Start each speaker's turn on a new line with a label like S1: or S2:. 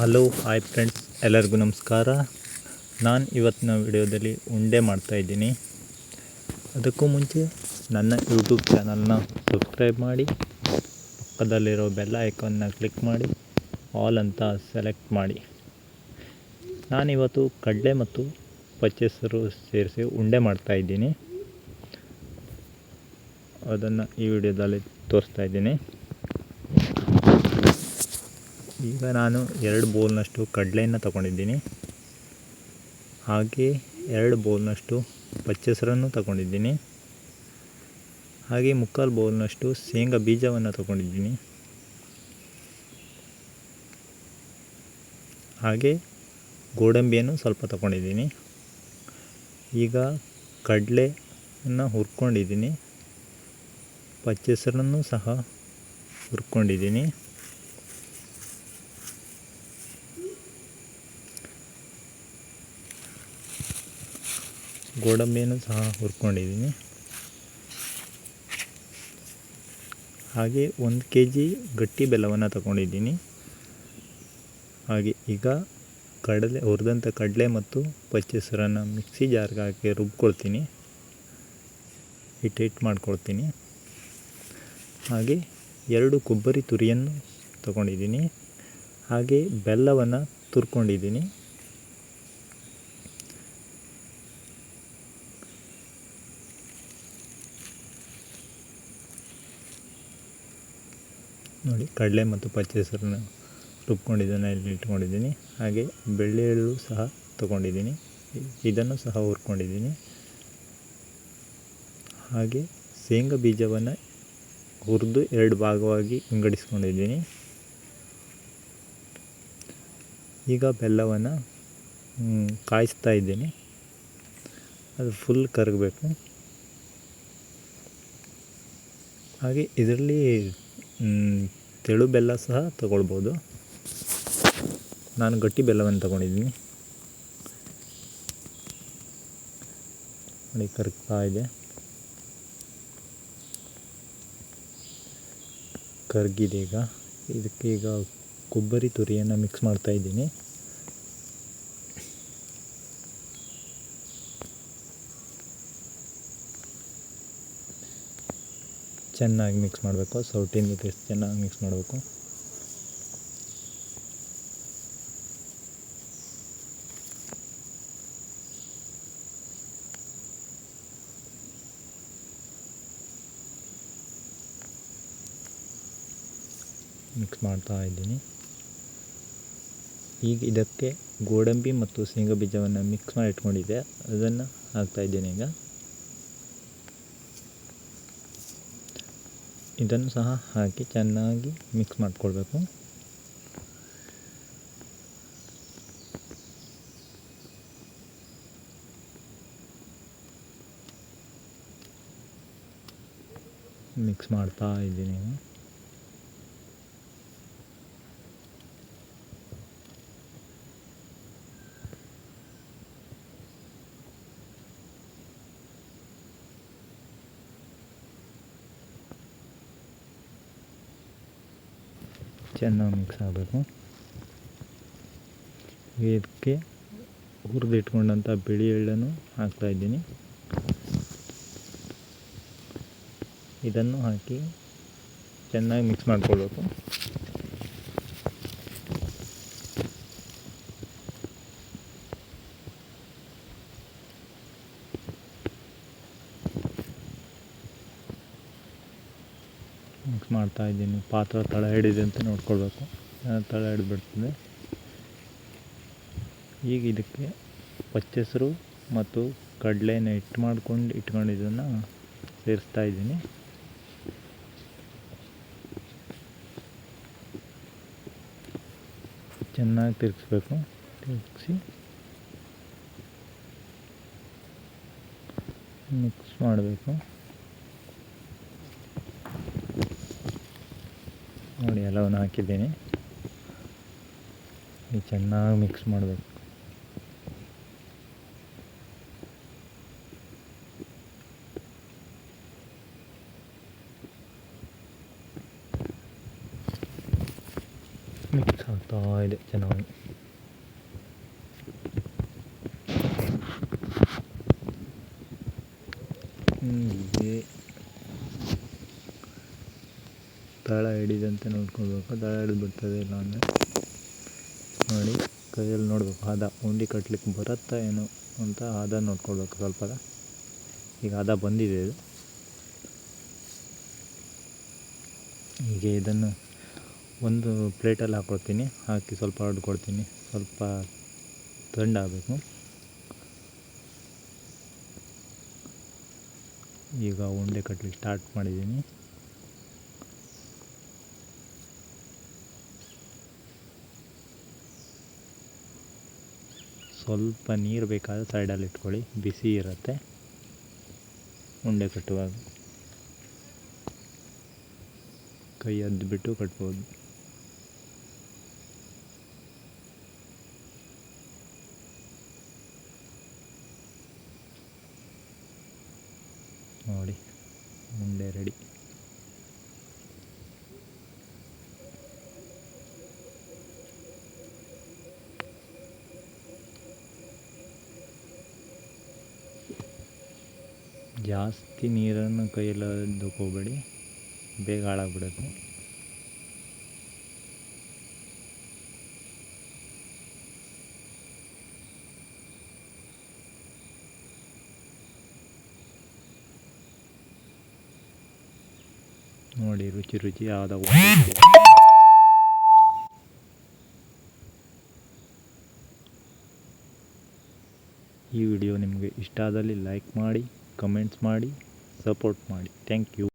S1: Hello, hi friends, ಎಲ್ಲರಿಗೂ ನಮಸ್ಕಾರ. ನಾನು ಇವತ್ತಿನ ವಿಡಿಯೋದಲ್ಲಿ ಉಂಡೆ ಮಾಡ್ತಾಯಿದ್ದೀನಿ ಅದಕ್ಕೂ ಮುಂಚೆ ನನ್ನ ಯೂಟ್ಯೂಬ್ ಚಾನಲ್ನ ಸಬ್ಸ್ಕ್ರೈಬ್ ಮಾಡಿ, ಪಕ್ಕದಲ್ಲಿರೋ ಬೆಲ್ಲ ಐಕಾನ್ನ ಕ್ಲಿಕ್ ಮಾಡಿ ಆಲ್ ಅಂತ ಸೆಲೆಕ್ಟ್ ಮಾಡಿ. ನಾನಿವತ್ತು ಕಡಲೆ ಮತ್ತು ಪಚ್ಚೆಸರು ಸೇರಿಸಿ ಉಂಡೆ ಮಾಡ್ತಾಯಿದ್ದೀನಿ ಅದನ್ನು ಈ ವಿಡಿಯೋದಲ್ಲಿ ತೋರಿಸ್ತಾ ಇದ್ದೀನಿ. ಈಗ ನಾನು ಎರಡು ಬೌಲ್ನಷ್ಟು ಕಡಲೆಯನ್ನು ತಗೊಂಡಿದ್ದೀನಿ. ಹಾಗೆ ಎರಡು ಬೌಲ್ನಷ್ಟು ಪಚ್ಚೆಸರನ್ನು ತಗೊಂಡಿದ್ದೀನಿ. ಹಾಗೆ ಮುಕ್ಕಾಲು ಬೌಲ್ನಷ್ಟು ಶೇಂಗಾ ಬೀಜವನ್ನು ತಗೊಂಡಿದ್ದೀನಿ. ಹಾಗೆ ಗೋಡಂಬಿಯನ್ನು ಸ್ವಲ್ಪ ತಗೊಂಡಿದ್ದೀನಿ. ಈಗ ಕಡಲೆಯನ್ನು ಹುರ್ಕೊಂಡಿದ್ದೀನಿ. ಪಚ್ಚೆಸರನ್ನು ಸಹ ಹುರ್ಕೊಂಡಿದ್ದೀನಿ. ಗೋಡಂಬಿಯನ್ನು ಸಹ ಹುರ್ಕೊಂಡಿದ್ದೀನಿ. ಹಾಗೆ ಒಂದು ಕೆ ಜಿ ಗಟ್ಟಿ ಬೆಲ್ಲವನ್ನು ತಗೊಂಡಿದ್ದೀನಿ. ಹಾಗೆ ಈಗ ಕಡಲೆ ಹುರಿದಂಥ ಕಡಲೆ ಮತ್ತು ಪಚ್ಚೆಸರನ್ನು ಮಿಕ್ಸಿ ಜಾರ್ಗೆ ಹಾಕಿ ರುಬ್ಕೊಳ್ತೀನಿ. ಹಿಟ್ಟು ಹಿಟ್ಟು ಮಾಡ್ಕೊಳ್ತೀನಿ. ಹಾಗೆ ಎರಡು ಕೊಬ್ಬರಿ ತುರಿಯನ್ನು ತಗೊಂಡಿದ್ದೀನಿ. ಹಾಗೆ ಬೆಲ್ಲವನ್ನು ತುರ್ಕೊಂಡಿದ್ದೀನಿ. ನೋಡಿ, ಕಡಲೆ ಮತ್ತು ಪಚ್ಚೆ ಹೆಸರನ್ನು ರುಬ್ಕೊಂಡಿದ್ದನ್ನು ಇಲ್ಲಿ ಇಟ್ಕೊಂಡಿದ್ದೀನಿ. ಹಾಗೆ ಬೆಳ್ಳುಳ್ಳು ಸಹ ತಗೊಂಡಿದ್ದೀನಿ. ಇದನ್ನು ಸಹ ಹುರ್ಕೊಂಡಿದ್ದೀನಿ. ಹಾಗೆ ಶೇಂಗಾ ಬೀಜವನ್ನು ಹುರಿದು ಎರಡು ಭಾಗವಾಗಿ ವಿಂಗಡಿಸ್ಕೊಂಡಿದ್ದೀನಿ. ಈಗ ಬೆಲ್ಲವನ್ನು ಕಾಯಿಸ್ತಾ ಇದ್ದೀನಿ. ಅದು ಫುಲ್ ಕರಗಬೇಕು. ಹಾಗೆ ಇದರಲ್ಲಿ ತೆಳು ಬೆಲ್ಲ ಸಹ ತಗೊಳ್ಬೋದು. ನಾನು ಗಟ್ಟಿ ಬೆಲ್ಲವನ್ನು ತಗೊಂಡಿದ್ದೀನಿ. ನೋಡಿ ಕರ್ಗ್ತಾ ಇದೆ. ಕರ್ಗಿದೆ ಈಗ. ಇದಕ್ಕೆ ಈಗ ಕೊಬ್ಬರಿ ತುರಿಯನ್ನು ಮಿಕ್ಸ್ ಮಾಡ್ತಾ ಚೆನ್ನಾಗಿ ಮಿಕ್ಸ್ ಮಾಡಬೇಕು, ಸೌಟಿನ ಜೊತೆ ಚೆನ್ನಾಗಿ ಮಿಕ್ಸ್ ಮಾಡಬೇಕು. ಮಿಕ್ಸ್ ಮಾಡ್ತಾ ಇದ್ದೀನಿ. ಈಗ ಇದಕ್ಕೆ ಗೋಡಂಬಿ ಮತ್ತು ಶೇಂಗಾ ಬೀಜವನ್ನು ಮಿಕ್ಸ್ ಮಾಡಿ ಇಟ್ಕೊಂಡಿದ್ದೆ. ಅದನ್ನು ಹಾಕ್ತಾ ಇದ್ದೀನಿ ಈಗ. ಇದನ್ನು ಸಹ ಹಾಕಿ ಚೆನ್ನಾಗಿ ಮಿಕ್ಸ್ ಮಾಡಿಕೊಳ್ಬೇಕು. ಮಿಕ್ಸ್ ಮಾಡ್ತಾ ಇದ್ದೀನಿ. ಚೆನ್ನಾಗಿ ಮಿಕ್ಸ್ ಆಗಬೇಕು. ಇದಕ್ಕೆ ಹುರಿದಿಟ್ಕೊಂಡಂಥ ಬಿಳಿ ಎಳ್ಳನ್ನು ಹಾಕ್ತಾಯಿದ್ದೀನಿ ಇದನ್ನು ಹಾಕಿ ಚೆನ್ನಾಗಿ ಮಿಕ್ಸ್ ಮಾಡ್ಕೊಳ್ಬೇಕು ಮಿಕ್ಸ್ ಮಾಡ್ತಾ ಇದ್ದೀನಿ. ಪಾತ್ರ ತಳ ಹಿಡಿದೆ ಅಂತ ನೋಡ್ಕೊಳ್ಬೇಕು. ತಳ ಹಿಡಿದ್ಬಿಡ್ತದೆ ಈಗ ಇದಕ್ಕೆ ಪಚ್ಚೆಸರು ಮತ್ತು ಕಡಲೆನ ಹಿಟ್ಟು ಮಾಡ್ಕೊಂಡು ಇಟ್ಕೊಂಡಿದ್ದನ್ನು ಸೇರಿಸ್ತಾ ಇದ್ದೀನಿ. ಚೆನ್ನಾಗಿ ತಿರುಗಿಸ್ಬೇಕು. ತಿರುಗಿಸಿ ಮಿಕ್ಸ್ ಮಾಡಬೇಕು ನೋಡಿ ಎಲ್ಲವನ್ನು ಹಾಕಿದ್ದೀನಿ. ಈಗ ಚೆನ್ನಾಗಿ ಮಿಕ್ಸ್ ಮಾಡಬೇಕು. ಮಿಕ್ಸ್ ಆಗ್ತಾ ಇದೆ ಚೆನ್ನಾಗಿ ಹೀಗೆ ತಳ ಹಿಡಿದಂತೆ ನೋಡ್ಕೊಳ್ಬೇಕು. ತಳ ಹಿಡಿದು ಬಿಡ್ತದೆ ಇಲ್ಲ ಅಂದರೆ ನೋಡಿ, ಕೈಯಲ್ಲಿ ನೋಡಬೇಕು. ಹದ, ಉಂಡೆ ಕಟ್ಲಿಕ್ಕೆ ಬರುತ್ತಾ ಏನೋ ಅಂತ ಹದ ನೋಡ್ಕೊಳ್ಬೇಕು ಸ್ವಲ್ಪ ಈಗ ಹದ ಬಂದಿದೆ ಇದು. ಹೀಗೆ ಇದನ್ನು ಒಂದು ಪ್ಲೇಟಲ್ಲಿ ಹಾಕ್ಕೊಳ್ತೀನಿ ಹಾಕಿ ಸ್ವಲ್ಪ ಹೊಡ್ಕೊಳ್ತೀನಿ ಸ್ವಲ್ಪ ಆಗಬೇಕು. ಈಗ ಉಂಡೆ ಕಟ್ಟಲಿಕ್ಕೆ ಸ್ಟಾರ್ಟ್ ಮಾಡಿದ್ದೀನಿ. ಸ್ವಲ್ಪ ನೀರು ಬೇಕಾದರೆ ಸೈಡಲ್ಲಿ ಇಟ್ಕೊಳ್ಳಿ. ಬಿಸಿ ಇರುತ್ತೆ. ಉಂಡೆ ಕಟ್ಟುವಾಗ. ಕೈ ಅದ್ದುಬಿಟ್ಟು ಕಟ್ಬೋದು. ನೋಡಿ. ಉಂಡೆ ರೆಡಿ ಜಾಸ್ತಿ ನೀರನ್ನು ಕೈಯಲ್ಲಿ ಹೋಗಬೇಡಿ ಬೇಗ ಹಾಳಾಗ್ಬಿಡುತ್ತೆ. ನೋಡಿ, ರುಚಿ ರುಚಿ ಆದ ಈ ವಿಡಿಯೋ ನಿಮಗೆ ಇಷ್ಟ ಆದಲ್ಲಿ ಲೈಕ್ ಮಾಡಿ. ಕಮೆಂಟ್ಸ್ ಮಾಡಿ ಸಪೋರ್ಟ್ ಮಾಡಿ ಥ್ಯಾಂಕ್ ಯು